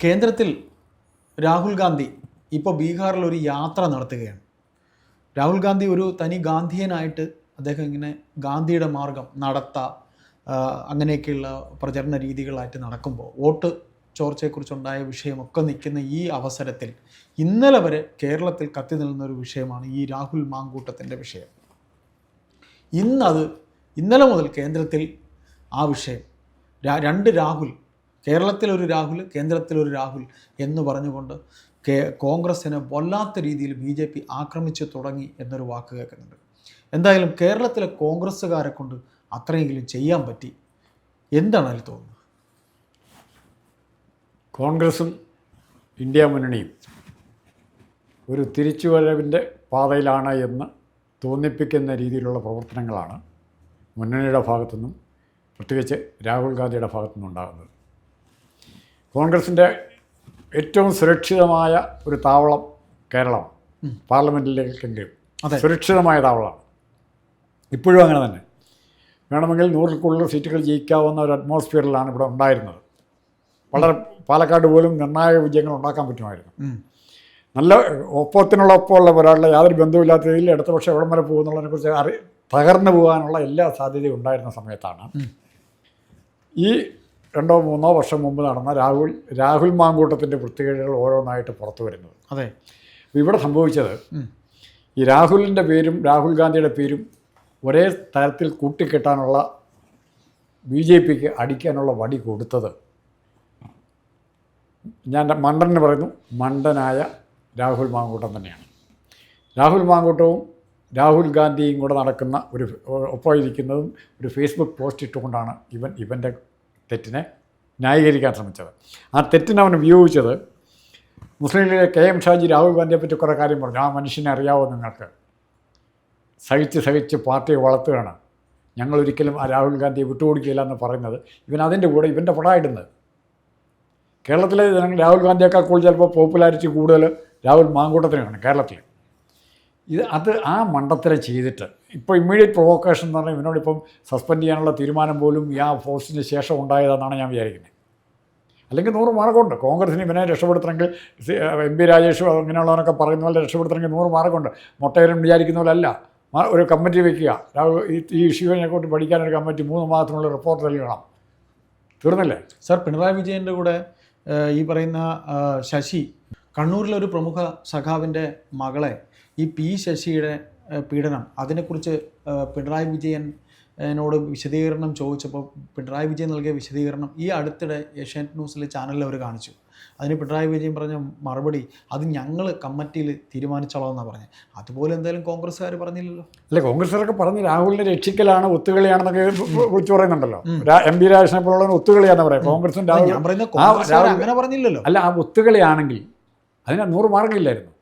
കേന്ദ്രത്തിൽ രാഹുൽ ഗാന്ധി ഇപ്പോൾ ബീഹാറിൽ ഒരു യാത്ര നടത്തുകയാണ്. രാഹുൽ ഗാന്ധി ഒരു തനി ഗാന്ധിയനായിട്ട് അദ്ദേഹം ഇങ്ങനെ ഗാന്ധിയുടെ മാർഗം നടത്ത അങ്ങനെയൊക്കെയുള്ള പ്രചരണ രീതികളായിട്ട് നടക്കുമ്പോൾ വോട്ട് ചോർച്ചയെക്കുറിച്ചുണ്ടായ വിഷയമൊക്കെ നിൽക്കുന്ന ഈ അവസരത്തിൽ ഇന്നലെ വരെ കേരളത്തിൽ കത്തി നിൽക്കുന്ന ഒരു വിഷയമാണ് ഈ രാഹുൽ മാങ്കൂട്ടത്തിന്റെ വിഷയം. ഇന്നത് ഇന്നലെ മുതൽ കേന്ദ്രത്തിൽ ആ വിഷയം രണ്ട് രാഹുൽ കേരളത്തിലൊരു രാഹുൽ കേന്ദ്രത്തിലൊരു രാഹുൽ എന്ന് പറഞ്ഞുകൊണ്ട് കേ കോൺഗ്രസ്സിനെ വല്ലാത്ത രീതിയിൽ ബി ജെ പി ആക്രമിച്ചു തുടങ്ങി എന്നൊരു വാക്ക് കേൾക്കുന്നുണ്ട്. എന്തായാലും കേരളത്തിലെ കോൺഗ്രസ്സുകാരെ കൊണ്ട് അത്രയെങ്കിലും ചെയ്യാൻ പറ്റി. എന്താണ് അതിൽ തോന്നുന്നത്? കോൺഗ്രസും ഇന്ത്യ മുന്നണിയും ഒരു തിരിച്ചുവരവിന്റെ പാതയിലാണ് എന്ന് തോന്നിപ്പിക്കുന്ന രീതിയിലുള്ള പ്രവർത്തനങ്ങളാണ് മുന്നണിയുടെ ഭാഗത്തുനിന്നും പ്രത്യേകിച്ച് രാഹുൽ ഗാന്ധിയുടെ ഭാഗത്തുനിന്നും ഉണ്ടാകുന്നത് കോൺഗ്രസിന്റെ ഏറ്റവും സുരക്ഷിതമായ ഒരു താവളം കേരളമാണ് പാർലമെന്റിലേക്കെങ്കിലും അതെ. സുരക്ഷിതമായ താവളമാണ് ഇപ്പോഴും അങ്ങനെ തന്നെ. വേണമെങ്കിൽ നൂറിൽ കൂടുതൽ സീറ്റുകൾ ജയിക്കാവുന്ന ഒരു അറ്റ്മോസ്ഫിയറിലാണ് ഇവിടെ ഉണ്ടായിരുന്നത്. വളരെ പാലക്കാട് പോലും നിർണായക വിജയങ്ങൾ ഉണ്ടാക്കാൻ പറ്റുമായിരുന്നു. നല്ല ഒപ്പത്തിനുള്ള ഒപ്പമുള്ള ഒരാളുടെ യാതൊരു ബന്ധവുമില്ലാത്ത രീതിയിൽ അടുത്ത പക്ഷേ എവിടം വരെ പോകുന്നുള്ളതിനെക്കുറിച്ച് അറി തകർന്നു പോകാനുള്ള എല്ലാ സാധ്യതയും ഉണ്ടായിരുന്ന സമയത്താണ്. ഈ രണ്ടോ മൂന്നോ വർഷം മുമ്പ് നടന്ന രാഹുൽ രാഹുൽ മാങ്കൂട്ടത്തിന്റെ വൃത്തികേടുകൾ ഓരോന്നായിട്ട് പുറത്തു വരുന്നത്. അതെ. അപ്പോൾ ഇവിടെ സംഭവിച്ചത് ഈ രാഹുലിന്റെ പേരും രാഹുൽ ഗാന്ധിയുടെ പേരും ഒരേ തരത്തിൽ കൂട്ടിക്കെട്ടാനുള്ള ബി ജെ പിക്ക് അടിക്കാനുള്ള വടി കൊടുത്തത് ഞാൻ മണ്ടന് പറയുന്നു മണ്ടനായ രാഹുൽ മാങ്കൂട്ടം തന്നെയാണ്. രാഹുൽ മാങ്കൂട്ടവും രാഹുൽ ഗാന്ധിയും കൂടെ നടക്കുന്ന ഒരു ഒപ്പം ഇരിക്കുന്നതും ഒരു ഫേസ്ബുക്ക് പോസ്റ്റ് ഇട്ടുകൊണ്ടാണ് ഇവൻ ഇവന്റെ തെറ്റിനെ ന്യായീകരിക്കാൻ ശ്രമിച്ചത്. ആ തെറ്റിനെ അവൻ ഉപയോഗിച്ചത് മുസ്ലിം ലീഗിലെ കെ എം ഷാജി രാഹുൽ ഗാന്ധിയെ പറ്റി കുറേ കാര്യം പറഞ്ഞു. ആ മനുഷ്യനെ അറിയാവോ നിങ്ങൾക്ക്? സഹിച്ച് സഹിച്ച് പാർട്ടിയെ വളർത്തുകയാണ്. ഞങ്ങൾ ഒരിക്കലും ആ രാഹുൽ ഗാന്ധിയെ വിട്ടുകൊടുക്കില്ല എന്ന് പറയുന്നത് ഇവൻ അതിന്റെ കൂടെ ഇവന്റെ പടമായിടുന്നത് കേരളത്തിലെ ജനങ്ങൾ രാഹുൽ ഗാന്ധിയേക്കാൾ കൂടുതൽ ചിലപ്പോൾ പോപ്പുലാരിറ്റി കൂടുതൽ രാഹുൽ മാങ്കൂട്ടത്തിനാണ് കേരളത്തിൽ. ഇത് അത് ആ മണ്ടത്തരം ചെയ്തിട്ട് ഇപ്പോൾ ഇമ്മീഡിയറ്റ് പ്രൊവോക്കേഷൻ എന്ന് പറഞ്ഞാൽ ഇവനോടിപ്പം സസ്പെൻഡ് ചെയ്യാനുള്ള തീരുമാനം പോലും ഈ ആ ഫോഴ്സിന് ശേഷം ഉണ്ടായതെന്നാണ് ഞാൻ വിചാരിക്കുന്നത് അല്ലെങ്കിൽ നൂറ് മാർഗമുണ്ട്. കോൺഗ്രസിന് ഇവനെ രക്ഷപ്പെടുത്തണമെങ്കിൽ എം പി രാജേഷ് അങ്ങനെയുള്ളവരൊക്കെ പറയുന്ന പോലെ രക്ഷപ്പെടുത്തണമെങ്കിൽ നൂറ് മാർഗമുണ്ട്. മൊട്ടയിലും വിചാരിക്കുന്ന അല്ല. ഒരു കമ്മിറ്റി വയ്ക്കുക രാഹുൽ ഈ- ഇഷ്യൂവിനെ കൊണ്ട് പഠിക്കാനൊരു കമ്മിറ്റി മൂന്ന് മാസത്തിനുള്ള റിപ്പോർട്ട് നൽകണം തീർന്നില്ലേ? സർ പിണറായി വിജയന്റെ കൂടെ ഈ പറയുന്ന ശശി കണ്ണൂരിലെ ഒരു പ്രമുഖ സഖാവിന്റെ മകളെ ഈ പി ശശിയുടെ പീഡനം അതിനെക്കുറിച്ച് പിണറായി വിജയൻ എന്നോട് വിശദീകരണം ചോദിച്ചപ്പോൾ പിണറായി വിജയൻ നൽകിയ വിശദീകരണം ഈ അടുത്തിടെ ഏഷ്യാനെറ്റ് ന്യൂസിലെ ചാനലിൽ അവർ കാണിച്ചു. അതിന് പിണറായി വിജയൻ പറഞ്ഞ മറുപടി അത് ഞങ്ങൾ കമ്മിറ്റിയിൽ തീരുമാനിച്ചോളാം എന്നാണ് പറഞ്ഞത്. അതുപോലെ എന്തായാലും കോൺഗ്രസ്സുകാർ പറഞ്ഞില്ലല്ലോ. അല്ല കോൺഗ്രസ്സുകാരൊക്കെ പറഞ്ഞ് രാഹുലിനെ രക്ഷിക്കലാണ് ഒത്തുകളിയാണെന്നൊക്കെ വിളിച്ചു പറയുന്നുണ്ടല്ലോ. എം പി രാജേഷിനെ പോലുള്ള ഒത്തുകളിയാണെന്ന് പറയാം. കോൺഗ്രസും രാഹുൽ അങ്ങനെ പറഞ്ഞില്ലല്ലോ. അല്ല ആ ഒത്തുകളിയാണെങ്കിൽ അതിന് നൂറ് മാർഗമില്ലായിരുന്നു.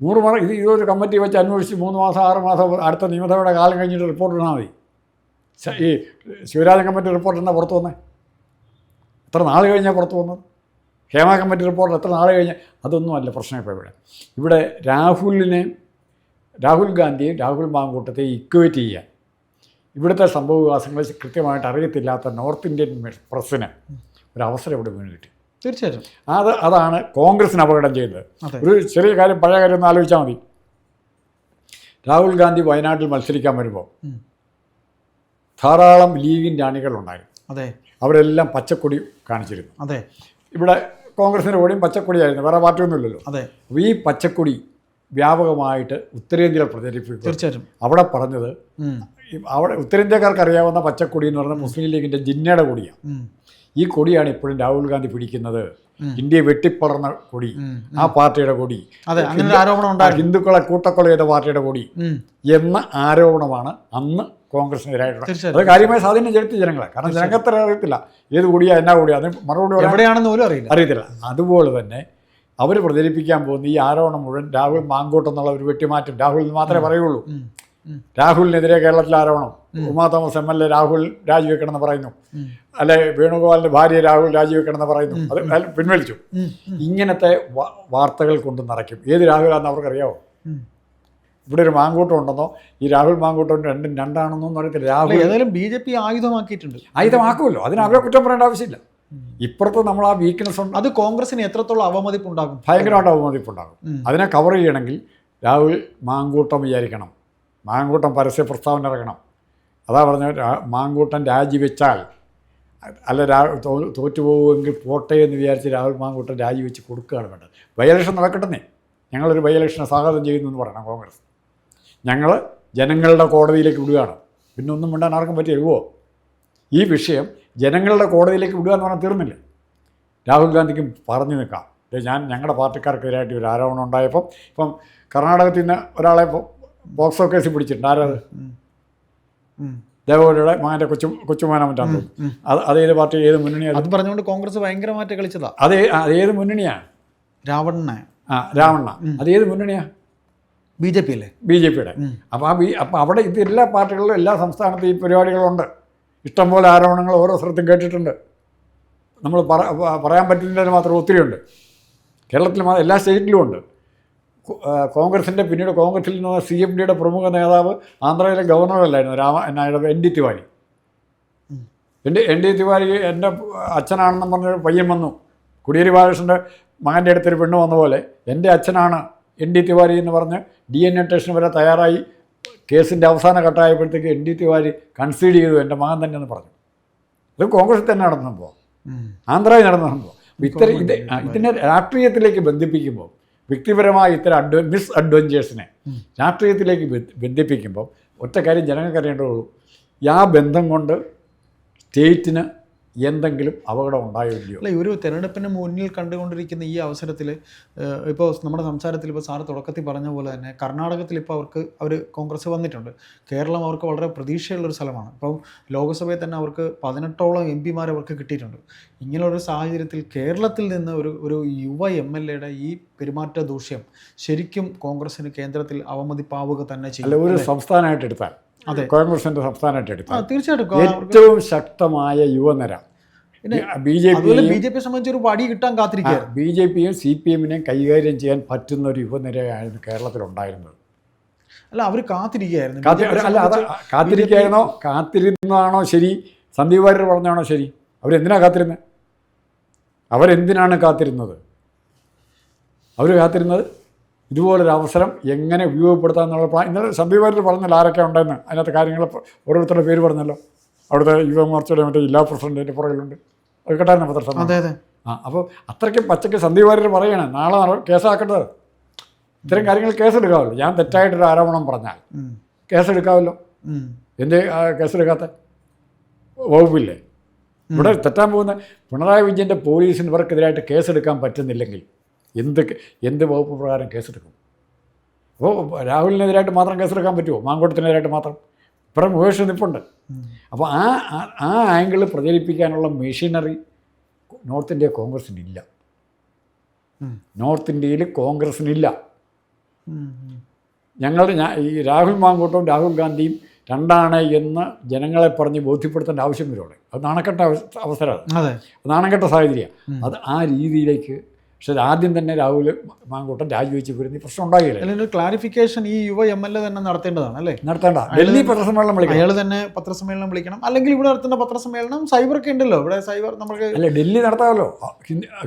നൂറ് മാർക്ക് ഇത് ഇതൊരു കമ്മിറ്റി വെച്ച് അന്വേഷിച്ച് മൂന്ന് മാസം ആറ് മാസം അടുത്ത നിയമസഭയുടെ കാലം കഴിഞ്ഞിട്ട് റിപ്പോർട്ട് ഇടാൽ മതി. ഈ ശിവരാജൻ കമ്മിറ്റി റിപ്പോർട്ട് എന്നാ പുറത്ത് വന്നേ. എത്ര നാൾ കഴിഞ്ഞാൽ പുറത്തു വന്നത്? ഹേമ കമ്മിറ്റി റിപ്പോർട്ട് എത്ര നാൾ കഴിഞ്ഞ്? അതൊന്നുമല്ല പ്രശ്നം ഇപ്പോൾ ഇവിടെ. ഇവിടെ രാഹുലിനെ രാഹുൽ ഗാന്ധിയെ രാഹുൽ മാങ്കൂട്ടത്തെ ഇക്വേറ്റ് ചെയ്യാൻ. ഇവിടുത്തെ സംഭവ വികാസങ്ങളെ കൃത്യമായിട്ട് അറിയത്തില്ലാത്ത നോർത്ത് ഇന്ത്യൻ പ്രസ്സിന് ഒരു അവസരം ഇവിടെ വീണ് കിട്ടി. തീർച്ചയായിട്ടും. അത് അതാണ് കോൺഗ്രസിന് അപകടം ചെയ്യുന്നത് ഒരു ചെറിയ കാര്യം പഴയ കാര്യം ഒന്ന് ആലോചിച്ചാൽ മതി. രാഹുൽ ഗാന്ധി വയനാട്ടിൽ മത്സരിക്കാൻ വരുമ്പോൾ. ധാരാളം ലീഗിന്റെ അണികളുണ്ടായിരുന്നു അതെ. അവരെല്ലാം പച്ചക്കൊടി കാണിച്ചിരുന്നു. അതെ. ഇവിടെ കോൺഗ്രസിന്റെ കൂടെയും പച്ചക്കൊടിയായിരുന്നു വേറെ പാർട്ടിയൊന്നുമില്ലല്ലോ. അതെ. അപ്പോൾ ഈ പച്ചക്കൊടി വ്യാപകമായിട്ട് ഉത്തരേന്ത്യയിൽ പ്രചരിപ്പിക്കും തീർച്ചയായിട്ടും. അവിടെ പറഞ്ഞത് അവിടെ ഉത്തരേന്ത്യക്കാർക്ക് അറിയാവുന്ന പച്ചക്കൊടി എന്ന് പറഞ്ഞാൽ മുസ്ലിം ലീഗിന്റെ ജിന്നയുടെ കൊടിയാണ്. ഈ കൊടിയാണ് ഇപ്പോഴും രാഹുൽ ഗാന്ധി പിടിക്കുന്നത്. ഇന്ത്യ ഇന്ത്യയെ വെട്ടിപ്പളർന്ന കൊടി. ആ പാർട്ടിയുടെ കൊടി. അതെ ഹിന്ദുക്കളെ കൂട്ടക്കൊല ചെയ്ത പാർട്ടിയുടെ കൊടി. എന്ന ആരോപണമാണ് അന്ന് കോൺഗ്രസിനെതിരായിട്ടുള്ളത്. അത് കാര്യമായ സ്വാധീനം ചെലുത്തി ജനങ്ങളെ. കാരണം ജനങ്ങൾക്ക് അറിയത്തില്ല. ഏത് കൂടിയാ എന്നാ കൂടിയാ അതിന് മറുപടി എവിടെയാണെന്ന് പോലും അറിയില്ല. അറിയത്തില്ല. അതുപോലെ തന്നെ അവർ പ്രചരിപ്പിക്കാൻ പോകുന്ന ഈ ആരോപണം മുഴുവൻ രാഹുൽ മാങ്കോട്ട് എന്നുള്ള ഒരു വെട്ടിമാറ്റം രാഹുൽ മാത്രമേ പറയുള്ളൂ. രാഹുലിനെതിരെ കേരളത്തിൽ ആരോപണം. Uma Thomas M L A Rahul രാജിവെക്കണമെന്ന് പറയുന്നു. അല്ലെ വേണുഗോപാലിന്റെ ഭാര്യ രാഹുൽ രാജിവെക്കണമെന്ന് പറയുന്നു. അത് പിൻവലിച്ചു. ഇങ്ങനത്തെ വാർത്തകൾ കൊണ്ട് നിറയ്ക്കും ഏത് രാഹുലാണെന്ന് അവർക്കറിയാവോ? ഇവിടെ ഒരു മാങ്കൂട്ടം ഉണ്ടെന്നോ? ഈ രാഹുൽ മാങ്കൂട്ടം രണ്ടും രണ്ടാണെന്നോ പറയത്തില്ല രാഹുൽ ഏതായാലും ബി ജെ പി ആയുധമാക്കിയിട്ടുണ്ട്. ആയുധമാക്കുമല്ലോ. അതിന് അവരെ കുറ്റം പറയേണ്ട ആവശ്യമില്ല. ഇപ്പുറത്ത് നമ്മൾ ആ വീക്ക്നെസ് ഉണ്ട് അത് കോൺഗ്രസിന് എത്രത്തോളം അവമതിപ്പുണ്ടാകും? ഭയങ്കരമായിട്ട് അവമതിപ്പുണ്ടാകും. അതിനെ കവർ ചെയ്യണമെങ്കിൽ രാഹുൽ മാങ്കൂട്ടം വിചാരിക്കണം. മാങ്കൂട്ടം പരസ്യ പ്രസ്താവന ഇറങ്ങണം. അതാ പറഞ്ഞ മാങ്കൂട്ടം രാജിവെച്ചാൽ അല്ല രാ തോറ്റുപോകുമെങ്കിൽ പോട്ടെ എന്ന് വിചാരിച്ച് രാഹുൽ മാങ്കൂട്ടൻ രാജിവെച്ച് കൊടുക്കുകയാണ് വേണ്ടത്. ബൈ ഇലക്ഷൻ നടക്കട്ടെ ഞങ്ങളൊരു ബൈ ഇലക്ഷനെ സ്വാഗതം ചെയ്യുന്നു എന്ന് പറയണം കോൺഗ്രസ്. ഞങ്ങൾ ജനങ്ങളുടെ കോടതിയിലേക്ക് വിടുകയാണ്. പിന്നെ ഒന്നും മിണ്ടാൻ ആർക്കും പറ്റിയോ ഈ വിഷയം ജനങ്ങളുടെ കോടതിയിലേക്ക് വിടുക എന്ന് പറഞ്ഞാൽ തീർന്നില്ല. രാഹുൽ ഗാന്ധിക്കും പറഞ്ഞു നിൽക്കാം. ഞാൻ ഞങ്ങളുടെ പാർട്ടിക്കാർക്കെതിരായിട്ട് ഒരു ആരോപണം ഉണ്ടായപ്പം ഇപ്പം കർണാടകത്തിൽ നിന്ന് ഒരാളെ പോ- ഓഫ് കേസിൽ പിടിച്ചിട്ടുണ്ട്. ആരത്. ദേവഗൗഡയുടെ മകന്റെ കൊച്ചു കൊച്ചുമാന മറ്റാണ്. അത് അത് ഏത് പാർട്ടി ഏത് മുന്നണിയാണ് അത്? പറഞ്ഞുകൊണ്ട് കോൺഗ്രസ് ഭയങ്കരമായിട്ട് കളിച്ചതാ. അത് അത് ഏത് മുന്നണിയാണ് രാവണനെ ആ രാവണ്ണ. അത് ഏത് മുന്നണിയാണ് ബി ജെ പി അല്ലേ? ബി ജെ പിയുടെ. അപ്പോൾ ആ ബി അപ്പോൾ അവിടെ ഇത് എല്ലാ പാർട്ടികളിലും എല്ലാ സംസ്ഥാനത്തും ഈ പരിപാടികളുണ്ട്. ഇഷ്ടംപോലെ ആരോപണങ്ങൾ ഓരോ സ്ഥലത്തും കേട്ടിട്ടുണ്ട്. നമ്മൾ പറയാൻ പറ്റുന്നതിന് മാത്രം ഒത്തിരിയുണ്ട്. കേരളത്തിൽ എല്ലാ സ്റ്റേറ്റിലും ഉണ്ട്. കോൺഗ്രസിന്റെ പിന്നീട് കോൺഗ്രസിൽ നിന്ന് സി എം ഡിയുടെ പ്രമുഖ നേതാവ് ആന്ധ്രയിലെ ഗവർണറല്ലായിരുന്നു രാമ എന്നായിട്ട് എൻ ഡി തിവാരി. ഉം. എൻ ഡി തിവാരി എന്റെ അച്ഛനാണെന്നും പറഞ്ഞൊരു പയ്യൻ വന്നു. കുടിയേരി ബാലകൃഷ്ണന്റെ മകന്റെ അടുത്തൊരു പെണ്ണ് വന്ന പോലെ എന്റെ അച്ഛനാണ് എൻ ഡി തിവാരി എന്ന് പറഞ്ഞ് ഡി എൻ എ ടെസ്റ്റിന് വരെ തയ്യാറായി. കേസിന്റെ അവസാന ഘട്ടമായപ്പോഴത്തേക്ക് എൻ ഡി തിവാരി കൺസീഡ് ചെയ്തു എന്റെ മകൻ തന്നെ എന്ന് പറഞ്ഞു. ഇത് കോൺഗ്രസ് തന്നെ നടന്ന സംഭവം. ആന്ധ്രയിൽ നടന്ന സംഭവം. ഇത്തരം ഇത് ഇതിനെ രാഷ്ട്രീയത്തിലേക്ക് ബന്ധിപ്പിക്കുമ്പോൾ വ്യക്തിപരമായ ഇത്തരം അഡ്വ മിസ് അഡ്വഞ്ചേഴ്സിനെ. രാഷ്ട്രീയത്തിലേക്ക് ബന്ധിപ്പിക്കുമ്പോൾ ഒറ്റ കാര്യം ജനങ്ങൾക്ക് അറിയേണ്ടതുള്ളൂ ആ ബന്ധം കൊണ്ട് സ്റ്റേറ്റിന് എന്തെങ്കിലും അപകടം ഉണ്ടായില്ലയോ അല്ല ഒരു തെരഞ്ഞെടുപ്പിന് മുന്നിൽ കണ്ടുകൊണ്ടിരിക്കുന്ന ഈ അവസരത്തിൽ ഇപ്പോൾ നമ്മുടെ സംസാരത്തിൽ ഇപ്പോൾ സാറ് തുടക്കത്തിൽ പറഞ്ഞ പോലെ തന്നെ കർണാടകത്തിൽ ഇപ്പോൾ അവർക്ക് അവർ കോൺഗ്രസ് വന്നിട്ടുണ്ട്. കേരളം അവർക്ക് വളരെ പ്രതീക്ഷയുള്ളൊരു സ്ഥലമാണ്. ഇപ്പം ലോക്സഭയിൽ തന്നെ അവർക്ക് പതിനെട്ടോളം എം പിമാർ അവർക്ക് കിട്ടിയിട്ടുണ്ട്. ഇങ്ങനെയൊരു സാഹചര്യത്തിൽ കേരളത്തിൽ നിന്ന് ഒരു ഒരു യുവ എം എൽ എയുടെ ഈ പെരുമാറ്റ ദൂഷ്യം ശരിക്കും കോൺഗ്രസിന് കേന്ദ്രത്തിൽ അവമതിപ്പാവുക തന്നെ അല്ല ചെയ്യും ഒരു സംസ്ഥാനമായിട്ട് എടുത്താൽ അതെ. കോൺഗ്രസിന്റെ സംസ്ഥാനമായിട്ട് ആ എടുത്താൽ തീർച്ചയായിട്ടും ഏറ്റവും ശക്തമായ യുവനിര. B J P B J പിയെ സംബന്ധിച്ച് ഒരു വടി കിട്ടാൻ കാത്തിരിക്കുക ബി ജെ പിയും സി പി എമ്മിനെയും കൈകാര്യം ചെയ്യാൻ പറ്റുന്ന ഒരു യുവനിരയായിരുന്നു കേരളത്തിലുണ്ടായിരുന്നത്. അല്ല അവർ കാത്തിരിക്കുകയായിരുന്നു. കാത്തിരിക്കുകയായിരുന്നോ അല്ല അത് കാത്തിരിക്കായിരുന്നോ കാത്തിരുന്നാണോ ശരി? സന്ദീപ് വാര്യർ പറഞ്ഞാണോ ശരി? അവരെന്തിനാണ് കാത്തിരുന്നത് അവരെന്തിനാണ് കാത്തിരുന്നത്? അവർ കാത്തിരുന്നത്? ഇതുപോലൊരു അവസരം എങ്ങനെ ഉപയോഗപ്പെടുത്താം എന്നുള്ള പ്ലാൻ ഇന്നലെ സന്ദീപ് വാര്യർ പറഞ്ഞല്ലോ ആരൊക്കെ ഉണ്ടെന്ന്. അതിനകത്ത് കാര്യങ്ങൾ ഓരോരുത്തരുടെ പേര് പറഞ്ഞല്ലോ. അവിടുത്തെ യുവമോർച്ചയുടെ മറ്റേ ജില്ലാ പ്രസിഡന്റിന്റെ പുറകിലുണ്ട്. അത് കേട്ടായിരുന്നു പത്രസമ്മേളനം അതെ അതെ. ആ അപ്പോൾ അത്രയ്ക്കും പച്ചയ്ക്ക് സന്ദീപാര്യർ പറയണേ. നാളെ കേസാക്കേണ്ടത്. ഇത്തരം കാര്യങ്ങൾ കേസെടുക്കാമല്ലോ ഞാൻ തെറ്റായിട്ടൊരു ആരോപണം പറഞ്ഞാൽ. കേസെടുക്കാമല്ലോ എന്റെ കേസെടുക്കാത്ത? വകുപ്പില്ലേ? ഇവിടെ തെറ്റാൻ പോകുന്ന പിണറായി വിജയന്റെ പോലീസിന് ഇവർക്കെതിരായിട്ട് കേസെടുക്കാൻ പറ്റുന്നില്ലെങ്കിൽ എന്ത് എന്ത് വകുപ്പ് പ്രകാരം കേസെടുക്കും? അപ്പോൾ രാഹുലിനെതിരായിട്ട് മാത്രം കേസെടുക്കാൻ പറ്റുമോ മാങ്കോട്ടത്തിനെതിരായിട്ട് മാത്രം? ഇപ്പുറം മുകേഷ് നിപ്പുണ്ട്. അപ്പോൾ ആ ആ- ആംഗിൾ പ്രചരിപ്പിക്കാനുള്ള മെഷീനറി നോർത്ത് ഇന്ത്യ കോൺഗ്രസിനില്ല. ഇല്ല നോർത്ത് ഇന്ത്യയിൽ. ഉം. ഞങ്ങൾ ഞാൻ ഈ രാഹുൽ മാങ്കോട്ടും രാഹുൽ ഗാന്ധിയും രണ്ടാണ് എന്ന് ജനങ്ങളെ പറഞ്ഞ് ബോധ്യപ്പെടുത്തേണ്ട ആവശ്യം വരുവാണ് അത് നാണക്കെട്ട അവസരമാണ്. നാണക്കെട്ട സാഹചര്യമാണ്. അത് ആ രീതിയിലേക്ക് പക്ഷെ ആദ്യം തന്നെ രാഹുൽ മാങ്കൂട്ടം രാജിവെച്ച് വരുന്ന ഈ പ്രശ്നം ഉണ്ടാകില്ല? ക്ലാരിഫിക്കേഷൻ ഈ യുവ എം എൽ എ തന്നെ നടത്തേണ്ടതാണ് അല്ലേ? നടത്തേണ്ട. ഡൽഹി പത്രസമ്മേളനം വിളിക്കണം. അയാൾ തന്നെ പത്രസമ്മേളനം വിളിക്കണം. അല്ലെങ്കിൽ ഇവിടെ നടത്തുന്ന പത്രസമ്മേളനം സൈബർ ഒക്കെ ഉണ്ടല്ലോ. ഇവിടെ സൈബർ നമുക്ക് അല്ല ഡൽഹി നടത്താമല്ലോ.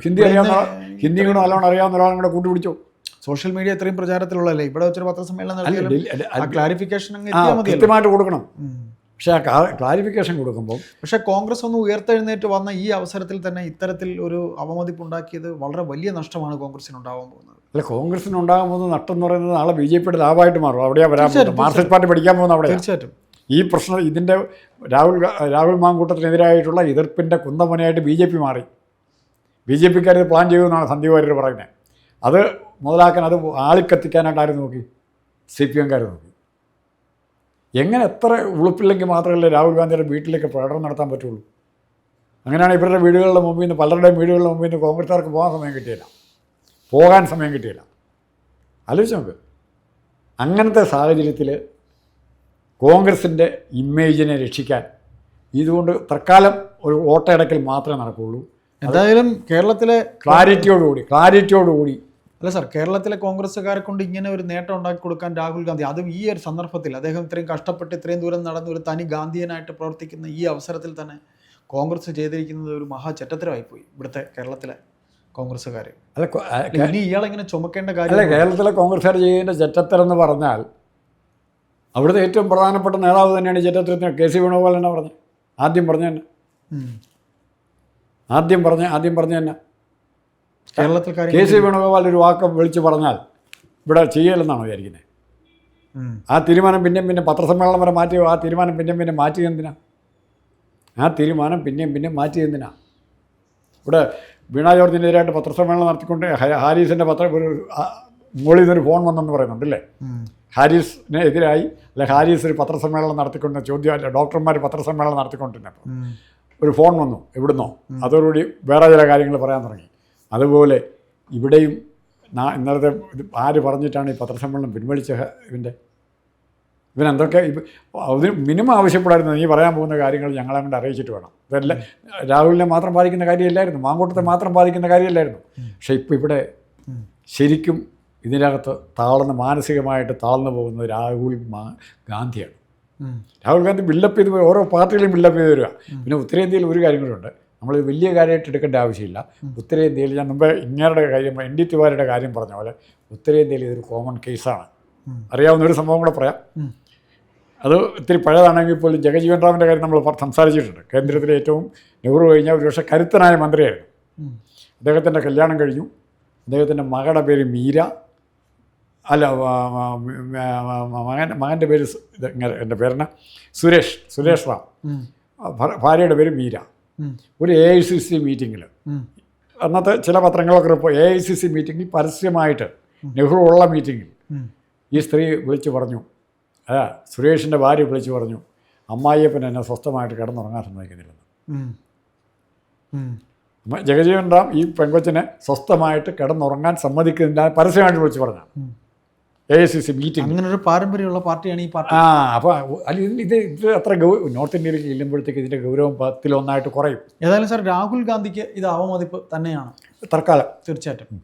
ഹിന്ദി അറിയാവുന്ന ഹിന്ദി കൂടെ നല്ലോണം അറിയാവുന്ന ഒരാളും കൂടെ കൂട്ടുപിടിച്ചു സോഷ്യൽ മീഡിയ ഇത്രയും പ്രചാരത്തിലുള്ളല്ലേ ഇവിടെ വെച്ചൊരു പത്രസമ്മേളനം നടത്തിയാലും ക്ലാരിഫിക്കേഷൻ കൃത്യമായിട്ട് കൊടുക്കണം. പക്ഷേ ആ ക്ലാരിഫിക്കേഷൻ കൊടുക്കുമ്പോൾ പക്ഷേ കോൺഗ്രസ് ഒന്ന് ഉയർത്തെഴുന്നേറ്റ് വന്ന ഈ അവസരത്തിൽ തന്നെ ഇത്തരത്തിൽ ഒരു അവമതിപ്പ് ഉണ്ടാക്കിയത് വളരെ വലിയ നഷ്ടമാണ് കോൺഗ്രസിന് ഉണ്ടാവാൻ പോകുന്നത്. അല്ല കോൺഗ്രസിന് ഉണ്ടാകാൻ പോകുന്ന നഷ്ടം എന്ന് പറയുന്നത് നാളെ ബി ജെ പിയുടെ ലാഭമായിട്ട് മാറും. അവിടെയാ വരാൻ മാർക്സിസ്റ്റ് പാർട്ടി പഠിക്കാൻ പോകുന്ന അവിടെ തീർച്ചയായിട്ടും. ഈ പ്രശ്നം ഇതിന്റെ രാഹുൽ രാഹുൽ മാങ്കൂട്ടത്തിനെതിരായിട്ടുള്ള എതിർപ്പിന്റെ കുന്തമനയായിട്ട് ബി ജെ പി മാറി. ബി ജെ പിക്കാർ പ്ലാൻ ചെയ്യുമെന്നാണ് സന്ദീപ് വാര്യർ പറയുന്നത്. അത് മുതലാക്കാൻ അത് ആളിക്കത്തിക്കാനായിട്ട് ആരും നോക്കി? സി പി എംകാർ നോക്കി. എങ്ങനെ എത്ര ഉളുപ്പില്ലെങ്കിൽ മാത്രമല്ലേ രാഹുൽ ഗാന്ധിയുടെ വീട്ടിലേക്ക് പ്രകടനം നടത്താൻ പറ്റുള്ളൂ? അങ്ങനെയാണ് ഇവരുടെ വീടുകളുടെ മുമ്പിൽ നിന്ന് പലരുടെയും വീടുകളുടെ മുമ്പിൽ നിന്ന് കോൺഗ്രസ്സുകാർക്ക് പോകാൻ സമയം കിട്ടിയില്ല പോകാൻ സമയം കിട്ടിയില്ല ആലോചിച്ച് നോക്ക്. അങ്ങനത്തെ സാഹചര്യത്തിൽ കോൺഗ്രസിന്റെ ഇമേജിനെ രക്ഷിക്കാൻ ഇതുകൊണ്ട് തൽക്കാലം ഒരു വോട്ടയടക്കൽ മാത്രമേ നടക്കുകയുള്ളൂ. എന്തായാലും കേരളത്തിലെ ക്ലാരിറ്റിയോടുകൂടി ക്ലാരിറ്റിയോടുകൂടി അല്ല സാർ കേരളത്തിലെ കോൺഗ്രസ്സുകാരെ കൊണ്ട് ഇങ്ങനെ ഒരു നേട്ടം ഉണ്ടാക്കി കൊടുക്കാൻ രാഹുൽ ഗാന്ധി അതും ഈ ഒരു സന്ദർഭത്തിൽ അദ്ദേഹം ഇത്രയും കഷ്ടപ്പെട്ട് ഇത്രയും ദൂരം നടന്ന ഒരു തനി ഗാന്ധിയനായിട്ട് പ്രവർത്തിക്കുന്ന ഈ അവസരത്തിൽ തന്നെ കോൺഗ്രസ് ചെയ്തിരിക്കുന്നത് ഒരു മഹാചറ്റത്തരമായിപ്പോയി ഇവിടുത്തെ കേരളത്തിലെ കോൺഗ്രസ്സുകാർ അല്ല ഇനി ഇയാളെങ്ങനെ ചുമക്കേണ്ട കാര്യം അല്ല കേരളത്തിലെ കോൺഗ്രസ്സുകാർ ചെയ്യേണ്ട ചറ്റത്തരം എന്ന് പറഞ്ഞാൽ അവിടുത്തെ ഏറ്റവും പ്രധാനപ്പെട്ട നേതാവ് തന്നെയാണ് ഈ ചെറ്റത്തരത്തിന് കെ സി വേണുഗോപാൽ തന്നെ പറഞ്ഞത്. ആദ്യം പറഞ്ഞു തന്നെ. ആദ്യം പറഞ്ഞ ആദ്യം പറഞ്ഞു തന്നെ. കേരളത്തിൽ കെ സി വേണുഗോപാൽ ഒരു വാക്ക് വിളിച്ച് പറഞ്ഞാൽ ഇവിടെ ചെയ്യലെന്നാണ് വിചാരിക്കുന്നത് ആ തീരുമാനം പിന്നെയും പിന്നെ പത്രസമ്മേളനം വരെ മാറ്റി ആ തീരുമാനം പിന്നെയും പിന്നെ മാറ്റി എന്തിനാ? ആ തീരുമാനം പിന്നെയും പിന്നെ മാറ്റി എന്തിനാ? ഇവിടെ വീണ ജോർജിനെതിരായിട്ട് പത്രസമ്മേളനം നടത്തിക്കൊണ്ട് ഹാരീസിന്റെ പത്ര ഒരു മുകളിൽ നിന്നൊരു ഫോൺ വന്നെന്ന് പറയുന്നുണ്ട് അല്ലേ ഉം. ഹാരിസിന് എതിരായി അല്ലെ ഹാരീസ് ഒരു പത്രസമ്മേളനം നടത്തിക്കൊണ്ട് ചോദ്യം അല്ല ഡോക്ടർമാർ പത്രസമ്മേളനം നടത്തിക്കൊണ്ടിരുന്നപ്പോൾ ഒരു ഫോൺ വന്നു എവിടുന്നോ. അതോടുകൂടി വേറെ ചില കാര്യങ്ങൾ പറയാൻ തുടങ്ങി. അതുപോലെ ഇവിടെയും നാ- ഇന്നലത്തെ ഇത് ആര് പറഞ്ഞിട്ടാണ് ഈ പത്രസമ്മേളനം പിൻവലിച്ച ഇവന്റെ? ഇവൻ എന്തൊക്കെ അതിന് മിനിമം ആവശ്യപ്പെടായിരുന്നു. നീ പറയാൻ പോകുന്ന കാര്യങ്ങൾ ഞങ്ങളെ കൊണ്ട് അറിയിച്ചിട്ട് വേണം. ഇതല്ല രാഹുലിനെ മാത്രം ബാധിക്കുന്ന കാര്യമല്ലായിരുന്നു. മാങ്കോട്ടത്തെ മാത്രം ബാധിക്കുന്ന കാര്യമല്ലായിരുന്നു. പക്ഷേ ഇപ്പോൾ ഇവിടെ ശരിക്കും ഇതിനകത്ത് താഴ്ന്ന് മാനസികമായിട്ട് താഴ്ന്നു പോകുന്നത് രാഹുൽ മാ ഗാന്ധിയാണ്. രാഹുൽ ഗാന്ധി ബിൽഡപ്പ് ചെയ്ത് ഓരോ പാർട്ടികളും ബിൽഡപ്പ് ചെയ്ത് വരിക. പിന്നെ ഉത്തരേന്ത്യയിൽ ഒരു കാര്യം കൂടെ നമ്മൾ വലിയ കാര്യമായിട്ട് എടുക്കേണ്ട ആവശ്യമില്ല. ഉത്തരേന്ത്യയിൽ ഞാൻ മുമ്പ് ഇങ്ങേരുടെ കാര്യം എൻ ഡി തിവാരിയുടെ കാര്യം പറഞ്ഞ പോലെ ഉത്തരേന്ത്യയിൽ ഇതൊരു കോമൺ കേസാണ്. അറിയാവുന്ന ഒരു സംഭവം കൂടെ പറയാം. അത് ഇത്തിരി പഴയതാണെങ്കിൽ പോലും ജഗജീവൻ റാമിന്റെ കാര്യം നമ്മൾ സംസാരിച്ചിട്ടുണ്ട്. കേന്ദ്രത്തിലെ ഏറ്റവും നെഹ്റു കഴിഞ്ഞാൽ ഒരുപക്ഷെ കരുത്തനായ മന്ത്രിയായിരുന്നു. അദ്ദേഹത്തിന്റെ കല്യാണം കഴിഞ്ഞു. അദ്ദേഹത്തിന്റെ മകളുടെ പേര് മീര. അല്ല മകൻ മകന്റെ പേര് എന്റെ പേരെന്ന? സുരേഷ് സുരേഷ് റാം. ഭാര്യയുടെ പേര് മീര. ഒരു എ ഐ സി സി മീറ്റിങ്ങിൽ അന്നത്തെ ചില പത്രങ്ങളൊക്കെ ഇപ്പോൾ എ ഐ സി സി മീറ്റിങ്ങിൽ പരസ്യമായിട്ട് നെഹ്റു ഉള്ള മീറ്റിങ്ങിൽ ഈ സ്ത്രീ വിളിച്ചു പറഞ്ഞു. അതാ സുരേഷിന്റെ ഭാര്യ വിളിച്ചു പറഞ്ഞു അമ്മായിയപ്പൻ എന്നെ സ്വസ്ഥമായിട്ട് കിടന്നുറങ്ങാൻ സമ്മതിക്കുന്നില്ലെന്ന് ജഗജീവൻ റാം ഈ പെങ്കൊച്ചിനെ സ്വസ്ഥമായിട്ട് കിടന്നുറങ്ങാൻ സമ്മതിക്കുന്നില്ല പരസ്യമായിട്ട് വിളിച്ചു പറഞ്ഞു. A I C C meeting അങ്ങനെ ഒരു പാരമ്പര്യമുള്ള പാർട്ടിയാണ് ഈ പാർട്ടി. ആ അപ്പോൾ അല്ല ഇത് ഇത് ഇത് അത്ര ഗൗ നോർത്ത് ഇന്ത്യയിൽ ചെല്ലുമ്പോഴത്തേക്ക് ഇതിന്റെ ഗൗരവം പത്തിലൊന്നായിട്ട് കുറയും. ഏതായാലും സാർ രാഹുൽ ഗാന്ധിക്ക് ഇത് അവമതിപ്പ് തന്നെയാണ്. തൽക്കാലം. തീർച്ചയായിട്ടും.